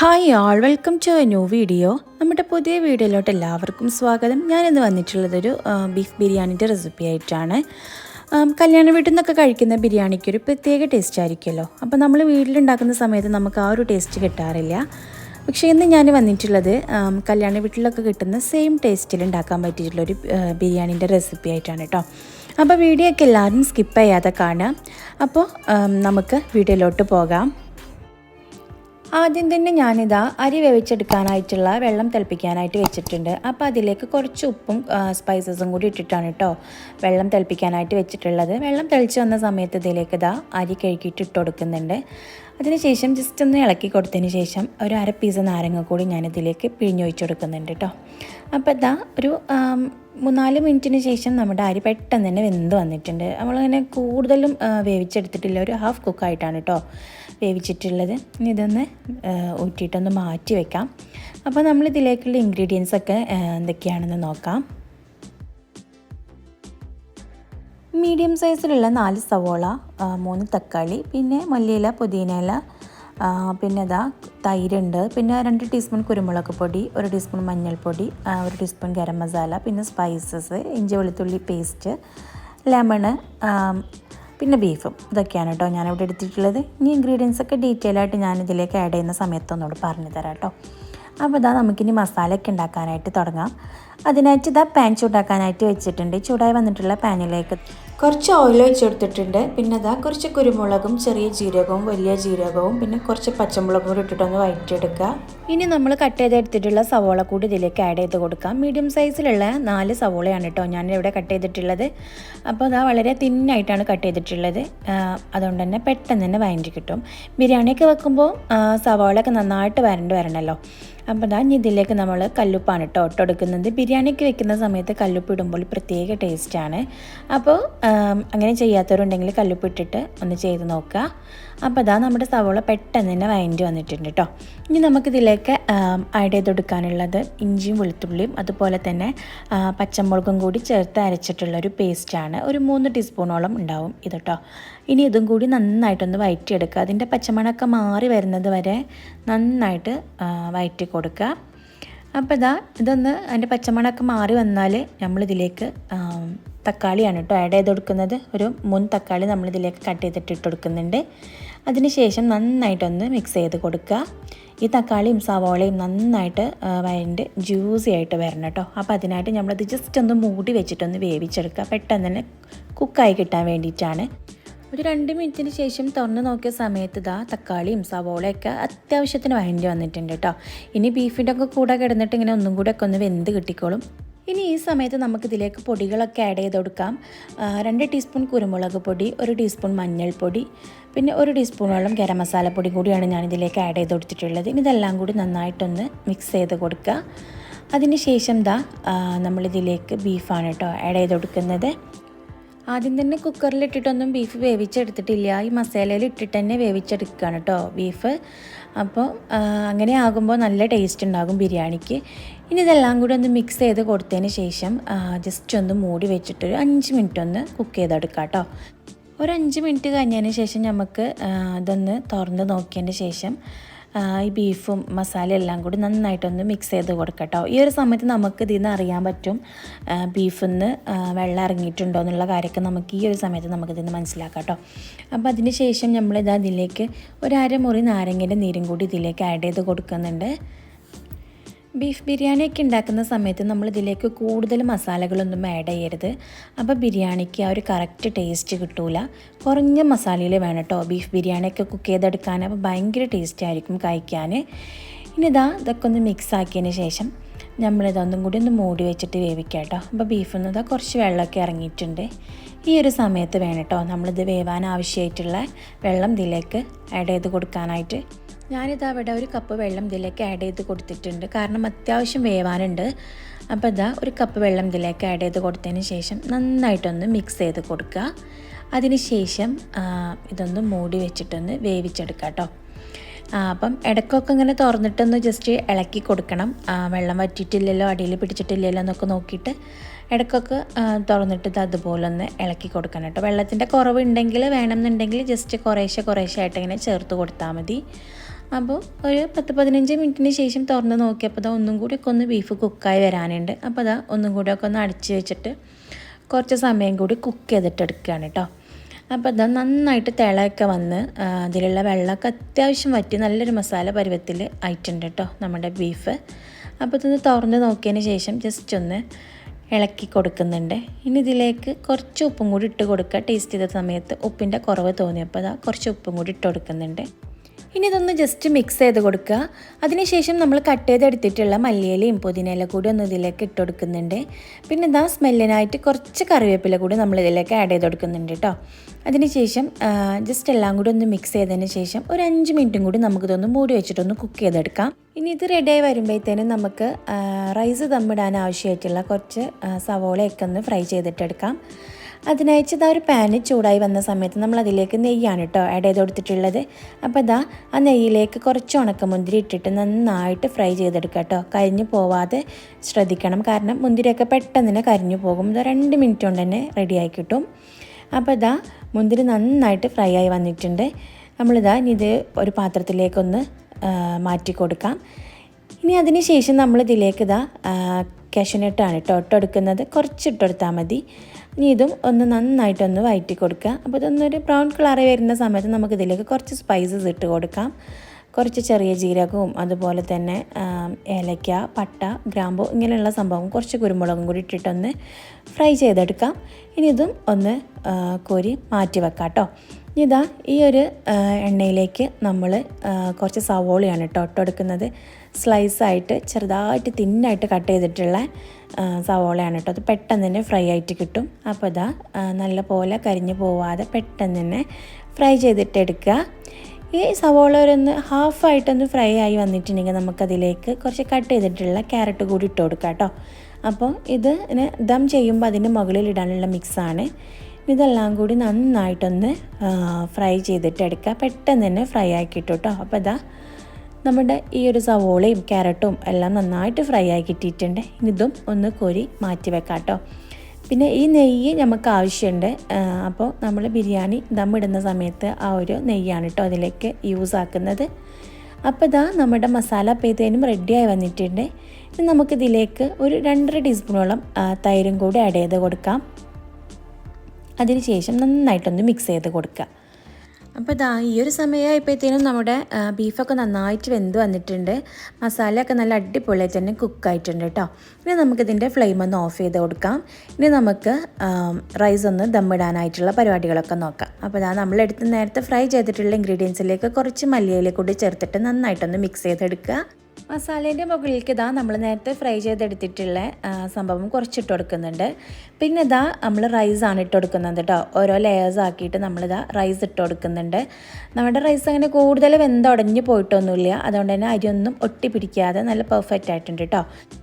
Hi all welcome to a new video നമ്മുടെ പുതിയ വീഡിയോയിലോട്ട് എല്ലാവർക്കും സ്വാഗതം. ഞാനിന്ന് വന്നിട്ടുള്ളതൊരു ഒരു ബീഫ് ബിരിയാണിന്റെ റെസിപ്പി ആയിട്ടാണ്. കല്യാണ വീട്ടിൽ നിന്നൊക്കെ കഴിക്കുന്ന ബിരിയാണിക്ക് ഒരു പ്രത്യേക ടേസ്റ്റ് ആയിരിക്കുമല്ലോ. അപ്പോൾ നമ്മൾ വീട്ടിലുണ്ടാക്കുന്ന സമയത്ത് നമുക്ക് ആ ഒരു ടേസ്റ്റ് കിട്ടാറില്ല. പക്ഷേ ഇന്ന് ഞാൻ വന്നിട്ടുള്ളത് കല്യാണ വീട്ടിലൊക്കെ കിട്ടുന്ന സെയിം ടേസ്റ്റിൽ ഉണ്ടാക്കാൻ പറ്റിയിട്ടുള്ളൊരു ബിരിയാണീന്റെ റെസിപ്പി ആയിട്ടാണ് കേട്ടോ അപ്പോൾ വീഡിയോ ഒക്കെ എല്ലാവരും സ്കിപ്പ് ചെയ്യാതെ കാണാം അപ്പോൾ നമുക്ക് വീഡിയോയിലോട്ട് പോകാം. ആദ്യം തന്നെ ഞാനിതാ അരി വേവിച്ചെടുക്കാനായിട്ടുള്ള വെള്ളം തിളപ്പിക്കാനായിട്ട് വെച്ചിട്ടുണ്ട്. അപ്പോൾ അതിലേക്ക് കുറച്ച് ഉപ്പും സ്പൈസസും കൂടി ഇട്ടിട്ടാണ് കേട്ടോ വെള്ളം തിളപ്പിക്കാനായിട്ട് വെച്ചിട്ടുള്ളത്. വെള്ളം തിളച്ച് വന്ന സമയത്ത് ഇതിലേക്ക് ഇതാ അരി കഴുകിയിട്ട് ഇട്ട് കൊടുക്കുന്നുണ്ട്. അതിനുശേഷം ജസ്റ്റ് ഒന്ന് ഇളക്കി കൊടുത്തതിന് ശേഷം ഒരു അര പീസ് നാരങ്ങ കൂടി ഞാനിതിലേക്ക് പിഴിഞ്ഞൊഴിച്ച് കൊടുക്കുന്നുണ്ട് കേട്ടോ അപ്പോൾ ഇതാ ഒരു മൂന്നാൽ മിനിറ്റിന് ശേഷം നമ്മുടെ അരി പെട്ടെന്ന് തന്നെ വെന്ത് വന്നിട്ടുണ്ട്. നമ്മളങ്ങനെ കൂടുതലും വേവിച്ചെടുത്തിട്ടില്ല. ഒരു ഹാഫ് കുക്കായിട്ടാണ് കേട്ടോ വേവിച്ചിട്ടുള്ളത്. ഇനി ഇതൊന്ന് ഊറ്റിയിട്ടൊന്ന് മാറ്റി വെക്കാം. അപ്പോൾ നമ്മൾ ഇതിലേക്കുള്ള ഇൻഗ്രീഡിയൻസ് ഒക്കെ എന്തൊക്കെയാണെന്ന് നോക്കാം. മീഡിയം സൈസിലുള്ള നാല് സവോള മൂന്ന് തക്കാളി പിന്നെ മല്ലിയില പുതിനയില പിന്നെ ഇതാ തൈരുണ്ട്. പിന്നെ രണ്ട് ടീസ്പൂൺ കുരുമുളക് പൊടി ഒരു ടീസ്പൂൺ മഞ്ഞൾപ്പൊടി ഒരു ടീസ്പൂൺ ഗരം മസാല പിന്നെ സ്പൈസസ് ഇഞ്ചി വെളുത്തുള്ളി പേസ്റ്റ് ലെമണ് പിന്നെ ബീഫും ഇതൊക്കെയാണ് കേട്ടോ ഞാനിവിടെ എടുത്തിട്ടുള്ളത്. ഇനി ഇൻഗ്രീഡിയൻസ് ഒക്കെ ഡീറ്റെയിൽ ആയിട്ട് ഞാൻ ഇതിലേക്ക് ആഡ് ചെയ്യുന്ന സമയത്ത് പറഞ്ഞു തരാം കേട്ടോ. അപ്പോൾ ഇതാ നമുക്കിനി മസാലയൊക്കെ ഉണ്ടാക്കാനായിട്ട് തുടങ്ങാം. അതിനായിട്ട് ഇതാ പാൻ ചൂടാക്കാനായിട്ട് വെച്ചിട്ടുണ്ട്. ചൂടായി വന്നിട്ടുള്ള പാനിലേക്ക് കുറച്ച് ഓയിൽ വെച്ച് കൊടുത്തിട്ടുണ്ട് പിന്നെ ഇതാ കുറച്ച് കുരുമുളകും ചെറിയ ജീരകവും വലിയ ജീരകവും പിന്നെ കുറച്ച് പച്ചമുളകും കൂടി ഇട്ടിട്ടൊന്ന് വഴറ്റിയെടുക്കുക ഇനി നമ്മൾ കട്ട് ചെയ്തെടുത്തിട്ടുള്ള സവോള കൂടി ഇതിലേക്ക് ആഡ് ചെയ്ത് കൊടുക്കാം. മീഡിയം സൈസിലുള്ള നാല് സവോളയാണ് കേട്ടോ ഞാൻ ഇവിടെ കട്ട് ചെയ്തിട്ടുള്ളത്. അപ്പോൾ അതാ വളരെ തിന്നായിട്ടാണ് കട്ട് ചെയ്തിട്ടുള്ളത്. അതുകൊണ്ട് തന്നെ പെട്ടെന്ന് തന്നെ വഴറ്റി കിട്ടും. ബിരിയാണിയൊക്കെ വെക്കുമ്പോൾ സവോളയൊക്കെ നന്നായിട്ട് വരണ്ട് വരണമല്ലോ അപ്പോൾ ഇനി ഇതിലേക്ക് നമ്മൾ കല്ലുപ്പാണ് കേട്ടോ ഇട്ടെടുക്കുന്നത് ബിരിയാണിക്ക് വെക്കുന്ന സമയത്ത് കല്ലുപ്പ് ഇടുമ്പോൾ പ്രത്യേക ടേസ്റ്റാണ് അപ്പോൾ അങ്ങനെ ചെയ്യാത്തവരുണ്ടെങ്കിൽ കല്ലുപ്പ് ഇട്ടിട്ട് ഒന്ന് ചെയ്ത് നോക്കുക. അപ്പോൾ അതാ നമ്മുടെ സവോള പെട്ടെന്ന് തന്നെ വഴറ്റി വന്നിട്ടുണ്ട് കേട്ടോ. ഇനി നമുക്കിതിലേക്ക് ആഡ് ചെയ്ത് കൊടുക്കാനുള്ളത് ഇഞ്ചിയും വെളുത്തുള്ളിയും അതുപോലെ തന്നെ പച്ചമുളകും കൂടി ചേർത്ത് അരച്ചിട്ടുള്ള ഒരു പേസ്റ്റാണ് ഒരു മൂന്ന് ടീസ്പൂണോളം ഉണ്ടാവും ഇത് കേട്ടോ. ഇനി ഇതും കൂടി നന്നായിട്ടൊന്ന് വയറ്റിയെടുക്കുക. അതിന്റെ പച്ചമണമൊക്കെ മാറി വരുന്നത് വരെ നന്നായിട്ട് വയറ്റി കൊടുക്കുക. അപ്പോൾ ഇതാ ഇതൊന്ന് അതിന്റെ പച്ചമണമൊക്കെ മാറി വന്നാൽ നമ്മളിതിലേക്ക് തക്കാളിയാണ് കേട്ടോ ആഡ് ചെയ്ത് കൊടുക്കുന്നത് ഒരു മുൻ തക്കാളി നമ്മളിതിലേക്ക് കട്ട് ചെയ്തിട്ട് ഇട്ട് കൊടുക്കുന്നുണ്ട് അതിനുശേഷം നന്നായിട്ടൊന്ന് മിക്സ് ചെയ്ത് കൊടുക്കുക. ഈ തക്കാളിയും സവോളയും നന്നായിട്ട് വയന്റെ ജ്യൂസി ആയിട്ട് വരണം കേട്ടോ. അപ്പോൾ അതിനായിട്ട് നമ്മളത് ജസ്റ്റ് ഒന്ന് മൂടി വെച്ചിട്ടൊന്ന് വേവിച്ചെടുക്കുക. പെട്ടെന്ന് തന്നെ കുക്കായി കിട്ടാൻ വേണ്ടിയിട്ടാണ്. ഒരു രണ്ട് മിനിറ്റിന് ശേഷം തുറന്ന് നോക്കിയ സമയത്ത് ഇതാ തക്കാളിയും സവോളയൊക്കെ അത്യാവശ്യത്തിന് വഴണ്ടി വന്നിട്ടുണ്ട് കേട്ടോ ഇനി ബീഫിന്റെ ഒക്കെ കൂടെ കിടന്നിട്ട് ഇങ്ങനെ ഒന്നും കൂടെ ഒക്കെ ഒന്ന് വെന്ത് കിട്ടിക്കോളും. ഇനി ഈ സമയത്ത് നമുക്ക് ഇതിലേക്ക് പൊടികളൊക്കെ ആഡ് ചെയ്ത് കൊടുക്കാം. രണ്ട് ടീസ്പൂൺ കുരുമുളക് പൊടി ഒരു ടീസ്പൂൺ മഞ്ഞൾപ്പൊടി പിന്നെ ഒരു ടീസ്പൂണോളം ഗരം മസാലപ്പൊടി കൂടിയാണ് ഞാൻ ഇതിലേക്ക് ആഡ് ചെയ്ത് കൊടുത്തിട്ടുള്ളത്. ഇനി ഇതെല്ലാം കൂടി നന്നായിട്ടൊന്ന് മിക്സ് ചെയ്ത് കൊടുക്കുക. അതിന് ശേഷം ദാ നമ്മളിതിലേക്ക് ബീഫാണ് കേട്ടോ ആഡ് ചെയ്ത് കൊടുക്കുന്നത്. ആദ്യം തന്നെ കുക്കറിൽ ഇട്ടിട്ടൊന്നും ബീഫ് വേവിച്ചെടുത്തിട്ടില്ല. ഈ മസാലയിൽ ഇട്ടിട്ട് തന്നെ വേവിച്ചെടുക്കുകയാണ് കേട്ടോ ബീഫ് അപ്പോൾ അങ്ങനെ ആകുമ്പോൾ നല്ല ടേസ്റ്റ് ഉണ്ടാകും ബിരിയാണിക്ക്. ഇനി ഇതെല്ലാം കൂടി ഒന്ന് മിക്സ് ചെയ്ത് കൊടുത്തതിന് ശേഷം ജസ്റ്റ് ഒന്ന് മൂടി വെച്ചിട്ട് ഒരു അഞ്ച് മിനിറ്റ് ഒന്ന് കുക്ക് ചെയ്തെടുക്കാം കേട്ടോ ഒരു അഞ്ച് മിനിറ്റ് കഴിഞ്ഞതിന് ശേഷം നമുക്ക് അതൊന്ന് തുറന്ന് നോക്കിയതിന് ശേഷം ഈ ബീഫും മസാല എല്ലാം കൂടി നന്നായിട്ടൊന്ന് മിക്സ് ചെയ്ത് കൊടുക്കട്ടോ. ഈ ഒരു സമയത്ത് നമുക്ക് ഇതിൽ നിന്ന് അറിയാൻ പറ്റും ബീഫിൽ നിന്ന് വെള്ളം ഇറങ്ങിയിട്ടുണ്ടോ എന്നുള്ള കാര്യമൊക്കെ നമുക്ക് ഈ ഒരു സമയത്ത് നമുക്കിതിൽ നിന്ന് മനസ്സിലാക്കാം കേട്ടോ അപ്പോൾ അതിന് ശേഷം നമ്മളിത് അതിലേക്ക് ഒരു അരമുറി നാരങ്ങയുടെ നീരും കൂടി ഇതിലേക്ക് ആഡ് ചെയ്ത് കൊടുക്കുന്നുണ്ട്. ബീഫ് ബിരിയാണിയൊക്കെ ഉണ്ടാക്കുന്ന സമയത്ത് നമ്മൾ ഇതിലേക്ക് കൂടുതൽ മസാലകളൊന്നും ആഡ് ചെയ്യരുത്. അപ്പോൾ ബിരിയാണിക്ക് ആ ഒരു കറക്റ്റ് ടേസ്റ്റ് കിട്ടൂല. കുറഞ്ഞ മസാലയിൽ വേണം കേട്ടോ ബീഫ് ബിരിയാണിയൊക്കെ കുക്ക് ചെയ്തെടുക്കാൻ. അപ്പോൾ ഭയങ്കര ടേസ്റ്റ് ആയിരിക്കും കഴിക്കാൻ. ഇനി ഇതാ ഇതൊക്കെ ഒന്ന് മിക്സ് ആക്കിയതിന് ശേഷം നമ്മളിതൊന്നും കൂടി ഒന്ന് മൂടി വെച്ചിട്ട് വേവിക്കാം കേട്ടോ അപ്പോൾ ബീഫിൽ ഇതാ കുറച്ച് വെള്ളമൊക്കെ ഇറങ്ങിയിട്ടുണ്ട്. ഈ ഒരു സമയത്ത് വേണം കേട്ടോ നമ്മളിത് വേവാൻ ആവശ്യമായിട്ടുള്ള വെള്ളം ഇതിലേക്ക് ആഡ് ചെയ്ത് കൊടുക്കാനായിട്ട്. ഞാനിത് അവിടെ ഒരു കപ്പ് വെള്ളം ഇതിലേക്ക് ആഡ് ചെയ്ത് കൊടുത്തിട്ടുണ്ട്. കാരണം അത്യാവശ്യം വേവാനുണ്ട്. അപ്പോൾ ഇതാ ഒരു കപ്പ് വെള്ളം ഇതിലേക്ക് ആഡ് ചെയ്ത് കൊടുത്തതിന് ശേഷം നന്നായിട്ടൊന്ന് മിക്സ് ചെയ്ത് കൊടുക്കുക. അതിന് ശേഷം ഇതൊന്ന് മൂടി വെച്ചിട്ടൊന്ന് വേവിച്ചെടുക്കുക കേട്ടോ അപ്പം ഇടയ്ക്കൊക്കെ ഇങ്ങനെ തുറന്നിട്ടൊന്ന് ജസ്റ്റ് ഇളക്കി കൊടുക്കണം. വെള്ളം വറ്റിയിട്ടില്ലല്ലോ അടിയിൽ പിടിച്ചിട്ടില്ലല്ലോ എന്നൊക്കെ നോക്കിയിട്ട് ഇടയ്ക്കൊക്കെ തുറന്നിട്ട് അതുപോലെ ഒന്ന് ഇളക്കി കൊടുക്കണം കേട്ടോ വെള്ളത്തിന്റെ കുറവുണ്ടെങ്കിൽ വേണമെന്നുണ്ടെങ്കിൽ ജസ്റ്റ് കുറേശ്ശെ കുറേശ്ശെ ആയിട്ട് ഇങ്ങനെ ചേർത്ത് കൊടുത്താൽ മതി. അപ്പോൾ ഒരു പത്ത് പതിനഞ്ച് മിനിറ്റിന് ശേഷം തുറന്ന് നോക്കിയപ്പോൾ അതാ ഒന്നും കൂടി ഒക്കെ ഒന്ന് ബീഫ് കുക്കായി വരാനുണ്ട്. അപ്പോൾ അതാ ഒന്നും കൂടി ഒക്കെ ഒന്ന് അടിച്ച് വെച്ചിട്ട് കുറച്ച് സമയം കൂടി കുക്ക് ചെയ്തിട്ട് എടുക്കുകയാണ് കേട്ടോ. അപ്പോൾ അത് നന്നായിട്ട് തിളയൊക്കെ വന്ന് അതിലുള്ള വെള്ളമൊക്കെ അത്യാവശ്യം വറ്റി നല്ലൊരു മസാല പരുവത്തിൽ ആയിട്ടുണ്ട് കേട്ടോ നമ്മുടെ ബീഫ് അപ്പോൾ ഇതൊന്ന് തുറന്ന് നോക്കിയതിന് ശേഷം ജസ്റ്റ് ഒന്ന് ഇളക്കി കൊടുക്കുന്നുണ്ട്. ഇനി ഇതിലേക്ക് കുറച്ച് ഉപ്പും കൂടി ഇട്ട് കൊടുക്കുക. ടേസ്റ്റ് ചെയ്ത സമയത്ത് ഉപ്പിന്റെ കുറവ് തോന്നിയപ്പോൾ അതാ കുറച്ച് ഉപ്പും കൂടി ഇട്ട് കൊടുക്കുന്നുണ്ട്. ഇനി ഇതൊന്ന് ജസ്റ്റ് മിക്സ് ചെയ്ത് കൊടുക്കുക. അതിനുശേഷം നമ്മൾ കട്ട് ചെയ്തെടുത്തിട്ടുള്ള മല്ലിയിലയും പുതിനയില കൂടി ഒന്ന് ഇതിലേക്ക് ഇട്ട് കൊടുക്കുന്നുണ്ട്. പിന്നെ ഇതാ സ്മെല്ലിനായിട്ട് കുറച്ച് കറിവേപ്പില കൂടി നമ്മൾ ഇതിലേക്ക് ആഡ് ചെയ്ത് കൊടുക്കുന്നുണ്ട് കേട്ടോ അതിനുശേഷം ജസ്റ്റ് എല്ലാം കൂടി ഒന്ന് മിക്സ് ചെയ്തതിന് ശേഷം ഒരു അഞ്ച് മിനിറ്റും കൂടി നമുക്കിതൊന്ന് മൂടി വെച്ചിട്ടൊന്ന് കുക്ക് ചെയ്തെടുക്കാം. ഇനി ഇത് റെഡിയായി വരുമ്പോഴത്തേനും നമുക്ക് റൈസ് ദമ്മിടാൻ ആവശ്യമായിട്ടുള്ള കുറച്ച് സവോളയൊക്കെ ഒന്ന് ഫ്രൈ ചെയ്തിട്ടെടുക്കാം. അതിനയച്ച് ഇതാ ഒരു പാന് ചൂടായി വന്ന സമയത്ത് നമ്മൾ അതിലേക്ക് നെയ്യാണ് കേട്ടോ ആഡ് ചെയ്ത് കൊടുത്തിട്ടുള്ളത്. അപ്പോൾ ഇതാ ആ നെയ്യിലേക്ക് കുറച്ച് ഉണക്കമുന്തിരി ഇട്ടിട്ട് നന്നായിട്ട് ഫ്രൈ ചെയ്തെടുക്കുക കേട്ടോ കരിഞ്ഞു പോവാതെ ശ്രദ്ധിക്കണം. കാരണം മുന്തിരിയൊക്കെ പെട്ടെന്ന് തന്നെ കരിഞ്ഞു പോകും. ഇത് രണ്ട് മിനിറ്റ് കൊണ്ട് തന്നെ റെഡിയായി കിട്ടും. അപ്പോൾ ഇതാ മുന്തിരി നന്നായിട്ട് ഫ്രൈ ആയി വന്നിട്ടുണ്ട്. നമ്മളിതാ ഇനി ഇത് ഒരു പാത്രത്തിലേക്കൊന്ന് മാറ്റി കൊടുക്കാം. ഇനി അതിന് ശേഷം നമ്മൾ ഇതിലേക്ക് ഇതാ കാഷ്യനട്ടാണ് കേട്ടോ ഇട്ടെടുക്കുന്നത്. കുറച്ച് ഇട്ടെടുത്താൽ മതി. ഇനി ഇതും ഒന്ന് നന്നായിട്ടൊന്ന് വഴറ്റി കൊടുക്കുക. അപ്പോൾ ഇതൊന്നൊരു ബ്രൗൺ കളറ് വരുന്ന സമയത്ത് നമുക്ക് ഇതിലേക്ക് കുറച്ച് സ്പൈസസ് ഇട്ട് കൊടുക്കാം. കുറച്ച് ചെറിയ ജീരകവും അതുപോലെ തന്നെ ഏലക്ക പട്ട ഗ്രാമ്പു ഇങ്ങനെയുള്ള സംഭവം കുറച്ച് കുരുമുളകും കൂടി ഇട്ടിട്ടൊന്ന് ഫ്രൈ ചെയ്തെടുക്കാം. ഇനി ഇതും ഒന്ന് കോരി മാറ്റി വെക്കാം കേട്ടോ. ഇതാ ഈ ഒരു എണ്ണയിലേക്ക് നമ്മൾ കുറച്ച് സവോളയാണ് കേട്ടോ ഇട്ടെടുക്കുന്നത് സ്ലൈസായിട്ട് ചെറുതായിട്ട് തിന്നായിട്ട് കട്ട് ചെയ്തിട്ടുള്ള സവോളയാണ് കേട്ടോ. അത് പെട്ടെന്ന് തന്നെ ഫ്രൈ ആയിട്ട് കിട്ടും. അപ്പോൾ ഇതാ നല്ല പോലെ കരിഞ്ഞു പോവാതെ പെട്ടെന്ന് തന്നെ ഫ്രൈ ചെയ്തിട്ട് എടുക്കുക. ഈ സവോള ഒരൊന്ന് ഹാഫായിട്ടൊന്ന് ഫ്രൈ ആയി വന്നിട്ടുണ്ടെങ്കിൽ നമുക്കതിലേക്ക് കുറച്ച് കട്ട് ചെയ്തിട്ടുള്ള ക്യാരറ്റ് കൂടി ഇട്ട് കൊടുക്കാം കേട്ടോ. അപ്പോൾ ഇത് ദം ചെയ്യുമ്പോൾ അതിന്റെ മുകളിൽ ഇടാനുള്ള മിക്സാണ് ഇതെല്ലാം കൂടി നന്നായിട്ടൊന്ന് ഫ്രൈ ചെയ്തിട്ട് എടുക്കുക. പെട്ടെന്ന് തന്നെ ഫ്രൈ ആക്കി കേട്ടോ അപ്പോൾ ഇതാ നമ്മുടെ ഈ ഒരു സവോളയും ക്യാരറ്റും എല്ലാം നന്നായിട്ട് ഫ്രൈ ആയി കിട്ടിയിട്ടുണ്ട്. ഇതും ഒന്ന് കോരി മാറ്റി വെക്കാം കേട്ടോ പിന്നെ ഈ നെയ്യ് നമുക്ക് ആവശ്യമുണ്ട്. അപ്പോൾ നമ്മൾ ബിരിയാണി ദമ്മിടുന്ന സമയത്ത് ആ ഒരു നെയ്യാണ് കേട്ടോ അതിലേക്ക് യൂസ് ആക്കുന്നത്. അപ്പോൾ ഇതാ നമ്മുടെ മസാല പേതേനും റെഡിയായി വന്നിട്ടുണ്ട്. ഇനി നമുക്കിതിലേക്ക് ഒരു രണ്ടര ടീസ്പൂണോളം തൈരും കൂടി ആഡ് ചെയ്ത് കൊടുക്കാം. അതിനുശേഷം നന്നായിട്ടൊന്ന് മിക്സ് ചെയ്ത് കൊടുക്കുക. അപ്പോൾ ഇതാ ഈ ഒരു സമയമായപ്പോഴത്തേനും നമ്മുടെ ബീഫൊക്കെ നന്നായിട്ട് വെന്ത് വന്നിട്ടുണ്ട്. മസാലയൊക്കെ നല്ല അടിപൊളിയായിട്ട് തന്നെ കുക്കായിട്ടുണ്ട് കേട്ടോ ഇനി നമുക്കിതിന്റെ ഫ്ലെയിം ഒന്ന് ഓഫ് ചെയ്ത് കൊടുക്കാം. ഇനി നമുക്ക് റൈസ് ഒന്ന് ദമ്മിടാനായിട്ടുള്ള പരിപാടികളൊക്കെ നോക്കാം. അപ്പോൾ ഇതാ നമ്മളെടുത്ത് നേരത്തെ ഫ്രൈ ചെയ്തിട്ടുള്ള ഇൻഗ്രീഡിയൻസിലേക്ക് കുറച്ച് മല്ലിയില കൂടി ചേർത്തിട്ട് നന്നായിട്ടൊന്ന് മിക്സ് ചെയ്തെടുക്കുക. മസാലേന്റെ മുകളിലേക്ക് ഇതാ നമ്മൾ നേരത്തെ ഫ്രൈ ചെയ്തെടുത്തിട്ടുള്ള സംഭവം കുറച്ചിട്ട് കൊടുക്കുന്നുണ്ട്. പിന്നെ ഇതാ നമ്മൾ റൈസാണ് ഇട്ട് കൊടുക്കുന്നത് കേട്ടോ. ഓരോ ലെയേഴ്സ് ആക്കിയിട്ട് നമ്മളിതാ റൈസ് ഇട്ട് കൊടുക്കുന്നുണ്ട്. നമ്മുടെ റൈസ് അങ്ങനെ കൂടുതൽ വെന്തുടഞ്ഞ് പോയിട്ടൊന്നുമില്ല. അതുകൊണ്ട് തന്നെ അരിയൊന്നും ഒട്ടിപ്പിടിക്കാതെ നല്ല പെർഫെക്റ്റ് ആയിട്ടുണ്ട് കേട്ടോ.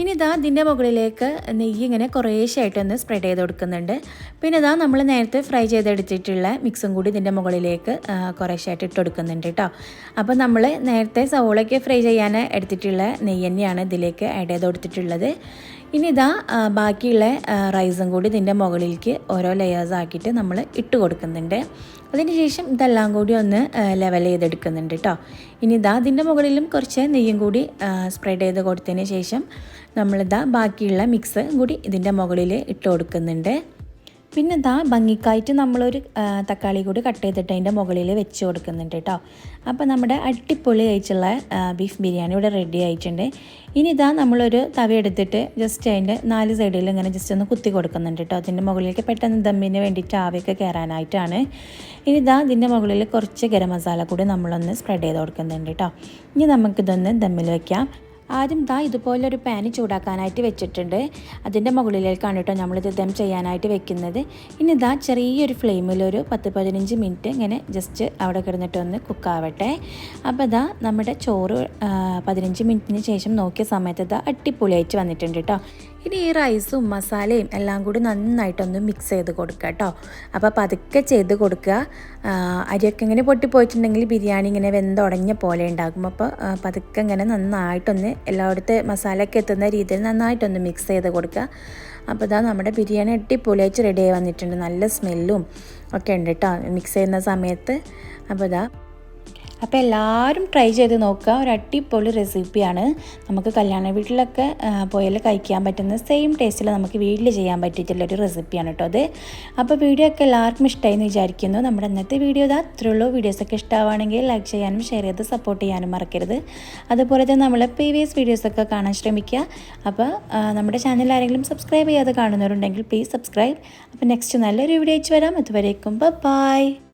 ഇനി ഇതാ ഇതിന്റെ മുകളിലേക്ക് നെയ്യ് ഇങ്ങനെ കുറേശ്ശായിട്ടൊന്ന് സ്പ്രെഡ് ചെയ്ത് കൊടുക്കുന്നുണ്ട്. പിന്നെ ഇതാ നമ്മൾ നേരത്തെ ഫ്രൈ ചെയ്തെടുത്തിട്ടുള്ള മിക്സും കൂടി ഇതിന്റെ മുകളിലേക്ക് കുറേശ്ശായിട്ട് ഇട്ട് കൊടുക്കുന്നുണ്ട് കേട്ടോ. അപ്പോൾ നമ്മൾ നേരത്തെ സവോളയ്ക്ക് ഫ്രൈ ചെയ്യാൻ എടുത്തിട്ടുള്ള നെയ്യ് തന്നെയാണ് ഇതിലേക്ക് ആഡ് ചെയ്ത് കൊടുത്തിട്ടുള്ളത്. ഇനി ഇതാ ബാക്കിയുള്ള റൈസും കൂടി ഇതിന്റെ മുകളിലേക്ക് ഓരോ ലെയേഴ്സ് ആക്കിയിട്ട് നമ്മൾ ഇട്ട് കൊടുക്കുന്നുണ്ട്. അതിനുശേഷം ഇതെല്ലാം കൂടി ഒന്ന് ലെവൽ ചെയ്തെടുക്കുന്നുണ്ട് കേട്ടോ ഇനി ഇതാ ഇതിന്റെ മുകളിലും കുറച്ച് നെയ്യും കൂടി സ്പ്രെഡ് ചെയ്ത് കൊടുത്തതിന് ശേഷം നമ്മളിതാ ബാക്കിയുള്ള മിക്സ് കൂടി ഇതിന്റെ മുകളിൽ ഇട്ട് കൊടുക്കുന്നുണ്ട്. പിന്നെ ഇതാ ഭംഗിക്കായിട്ട് നമ്മളൊരു തക്കാളി കൂടി കട്ട് ചെയ്തിട്ട് അതിന്റെ മുകളിൽ വെച്ച് കൊടുക്കുന്നുണ്ട് കേട്ടോ. അപ്പോൾ നമ്മുടെ അടിപൊളി ആയിട്ടുള്ള ബീഫ് ബിരിയാണി ഇവിടെ റെഡി ആയിട്ടുണ്ട്. ഇനി ഇതാ നമ്മളൊരു തവി എടുത്തിട്ട് ജസ്റ്റ് അതിന്റെ നാല് സൈഡിൽ ഇങ്ങനെ ജസ്റ്റ് ഒന്ന് കുത്തി കൊടുക്കുന്നുണ്ട് കേട്ടോ. അതിന്റെ മുകളിലേക്ക് പെട്ടെന്ന് ദമ്മിന് വേണ്ടിയിട്ട് ആവിയൊക്കെ കയറാനായിട്ടാണ്. ഇനി ഇതാ ഇതിന്റെ മുകളിൽ കുറച്ച് ഗരം മസാല കൂടി നമ്മളൊന്ന് സ്പ്രെഡ് ചെയ്ത് കൊടുക്കുന്നുണ്ട് കേട്ടോ. ഇനി നമുക്കിതൊന്ന് ദമ്മിൽ വയ്ക്കാം ആദ്യം ദാ ഇതുപോലൊരു പാന് ചൂടാക്കാനായിട്ട് വെച്ചിട്ടുണ്ട്. അതിന്റെ മുകളിലേക്കാണ് കേട്ടോ നമ്മളിത് ദം ചെയ്യാനായിട്ട് വെക്കുന്നത്. ഇനി ദാ ചെറിയൊരു ഫ്ലെയിമിൽ ഒരു പത്ത് പതിനഞ്ച് മിനിറ്റ് ഇങ്ങനെ ജസ്റ്റ് അവിടെ കിടന്നിട്ട് ഒന്ന് കുക്കാവട്ടെ അപ്പോൾ ദാ നമ്മുടെ ചോറ് പതിനഞ്ച് മിനിറ്റിന് ശേഷം നോക്കിയ സമയത്ത് ഇതാ അടിപൊളിയായിട്ട് വന്നിട്ടുണ്ട് കേട്ടോ ഇനി ഈ റൈസും മസാലയും എല്ലാം കൂടി നന്നായിട്ടൊന്ന് മിക്സ് ചെയ്ത് കൊടുക്കുക കേട്ടോ. അപ്പോൾ പതുക്കെ ചെയ്ത് കൊടുക്കുക. അരിയൊക്കെ ഇങ്ങനെ പൊട്ടിപ്പോയിട്ടുണ്ടെങ്കിൽ ബിരിയാണി ഇങ്ങനെ വെന്തുടഞ്ഞ പോലെ ഉണ്ടാകും. അപ്പോൾ പതുക്കെ ഇങ്ങനെ നന്നായിട്ടൊന്ന് എല്ലായിടത്ത് മസാലയൊക്കെ എത്തുന്ന രീതിയിൽ നന്നായിട്ടൊന്ന് മിക്സ് ചെയ്ത് കൊടുക്കുക. അപ്പോൾ ഇതാ നമ്മുടെ ബിരിയാണി അടിപൊളിയായിട്ട് റെഡി ആയി വന്നിട്ടുണ്ട്. നല്ല സ്മെല്ലും ഒക്കെ ഉണ്ട് കേട്ടോ. മിക്സ് ചെയ്യുന്ന സമയത്ത്. അപ്പോൾ ഇതാ അപ്പോൾ എല്ലാവരും ട്രൈ ചെയ്ത് നോക്കുക. ഒരു അടിപൊളി റെസിപ്പിയാണ് നമുക്ക് കല്യാണ വീട്ടിലൊക്കെ പോയാൽ കഴിക്കാൻ പറ്റുന്ന സെയിം ടേസ്റ്റിൽ നമുക്ക് വീട്ടിൽ ചെയ്യാൻ പറ്റിയിട്ടുള്ള ഒരു റെസിപ്പിയാണ് കേട്ടോ അത്. അപ്പോൾ വീഡിയോ ഒക്കെ എല്ലാവർക്കും ഇഷ്ടമായി എന്ന് വിചാരിക്കുന്നു. നമ്മുടെ ഇന്നത്തെ വീഡിയോ ഇതാ. അത്രയുള്ളൂ വീഡിയോസൊക്കെ ഇഷ്ടമാണെങ്കിൽ ലൈക്ക് ചെയ്യാനും ഷെയർ ചെയ്ത് സപ്പോർട്ട് ചെയ്യാനും മറക്കരുത്. അതുപോലെ തന്നെ നമ്മളെ പ്രീവിയസ് വീഡിയോസൊക്കെ കാണാൻ ശ്രമിക്കുക. അപ്പോൾ നമ്മുടെ ചാനൽ ആരെങ്കിലും സബ്സ്ക്രൈബ് ചെയ്യാതെ കാണുന്നവരുണ്ടെങ്കിൽ പ്ലീസ് സബ്സ്ക്രൈബ് അപ്പോൾ നെക്സ്റ്റ് നല്ലൊരു വീഡിയോ അയച്ചു വരാം. അതുവരേക്കും ബൈ